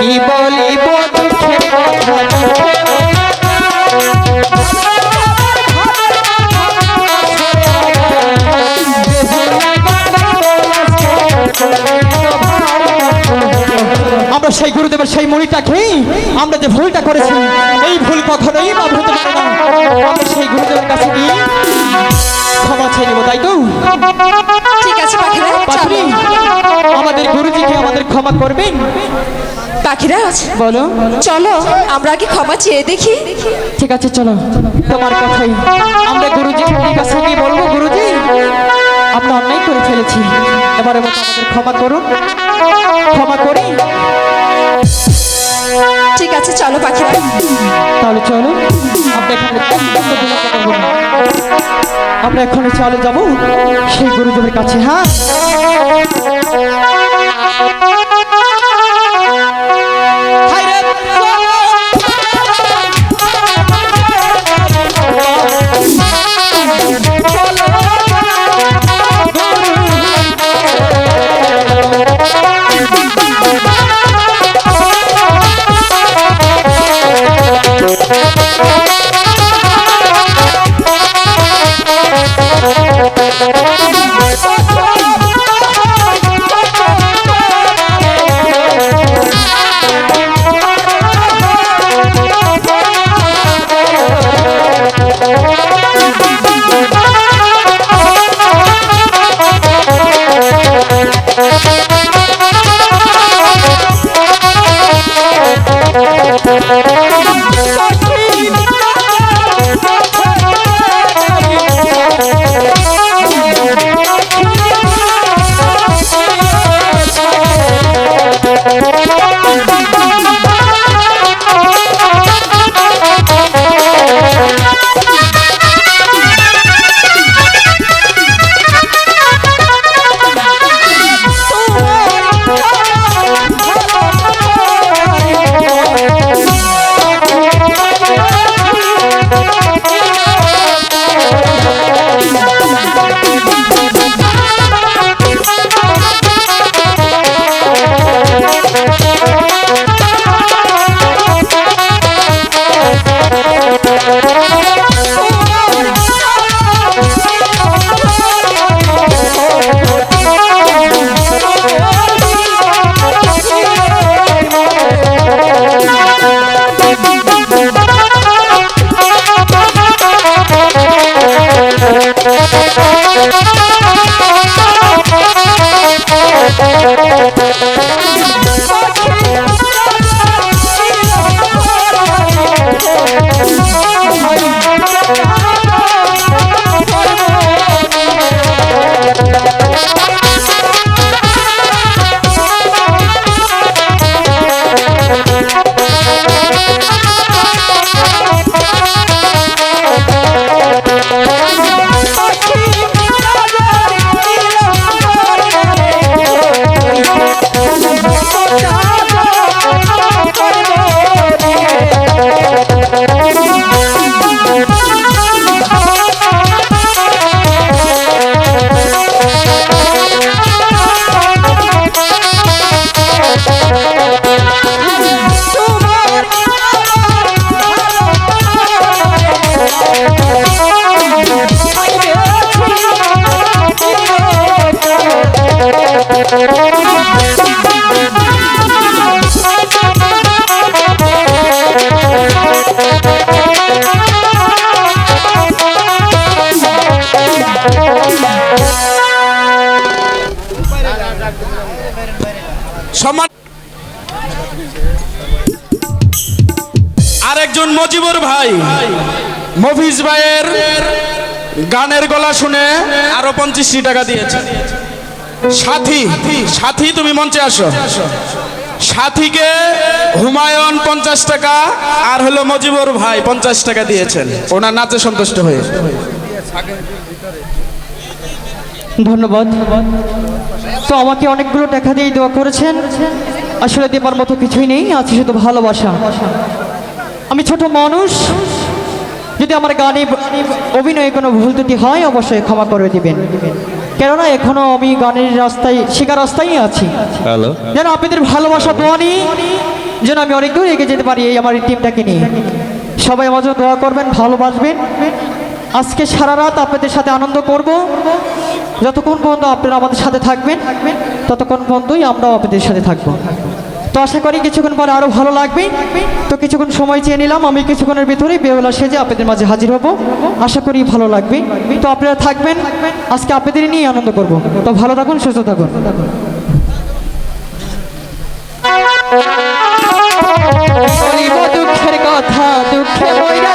কি বলিব আমরা সেই গুরুদেবের সেই মণিটাকে আমরা যে ভুলটা করেছি এই ভুল কখনোই মাফ হতে পারে না। আমরা সেই গুরুদেবের কাছে গিয়ে ক্ষমা চেয়ে নেব তাই তো? ঠিক আছে পাখিরা আমাদের গুরুজিকে আমাদের ক্ষমা করবেন। পাখিরাজ বলো। চলো আমরা আগে ক্ষমা চেয়ে দেখি। ঠিক আছে চলো। তোমার কথাই। আমরা গুরুজি কাছে গিয়ে বলব গুরুজি আমরা অন্যায় করে ফেলেছি। এবারে আমাদের ক্ষমা করুন। ক্ষমা করি। ঠিক আছে চলো পাখিরা। তাহলে চলো আমরা এখানে চলে যাব সেই গুরুদেবের কাছে হ্যাঁ? হায় সম্মান আরেকজন মজিবুর ভাই। মফিজ ভাইয়ের গানের গলা শুনে আরও পঞ্চাশটি টাকা দিয়েছে। সাথী সাথী, তুমি মঞ্চে আসো। সাথীকে হুমায়ুন পঞ্চাশ টাকা, আর হলো মজিবুর ভাই পঞ্চাশ টাকা দিয়েছেন। ওনার নাচে সন্তুষ্ট হয়ে। ধন্যবাদ। তো আমাকে অনেকগুলো টাকা দিয়ে দেওয়া করেছেন। আসলে দেবার মতো কিছুই নেই আছে শুধু ভালোবাসা। আমি ছোট মানুষ যদি আমার গানে অভিনয়ে কোনো ভুল ত্রুটি হয় অবশ্যই ক্ষমা করে দিবেন। কেননা এখনও আমি গানের রাস্তায় শেখার রাস্তায় আছি। যেন আপনাদের ভালোবাসা দোয়ানি যেন আমি অনেক দূর এগিয়ে যেতে পারি এই আমার এই টিমটাকে নিয়ে। সবাই আমার জন্য দোয়া করবেন ভালোবাসবেন। আজকে সারা রাত আপনাদের সাথে আনন্দ করব। যতক্ষণ পর্যন্ত আপনারা আমাদের সাথে থাকবেন ততক্ষণ পর্যন্তই আমরাও আপনাদের সাথে থাকব। তো আশা করি কিছুক্ষণ পরে আরও ভালো লাগবে। তো কিছুক্ষণ সময় চেয়ে নিলাম আমি কিছুক্ষণের ভিতরে বেহুলা সেজে আপনাদের মাঝে হাজির হব। আশা করি ভালো লাগবে। তো আপনারা থাকবেন আজকে আপনাদের নিয়ে আনন্দ করব। তো ভালো থাকুন সুস্থ থাকুন। কথা দুঃখে মইরা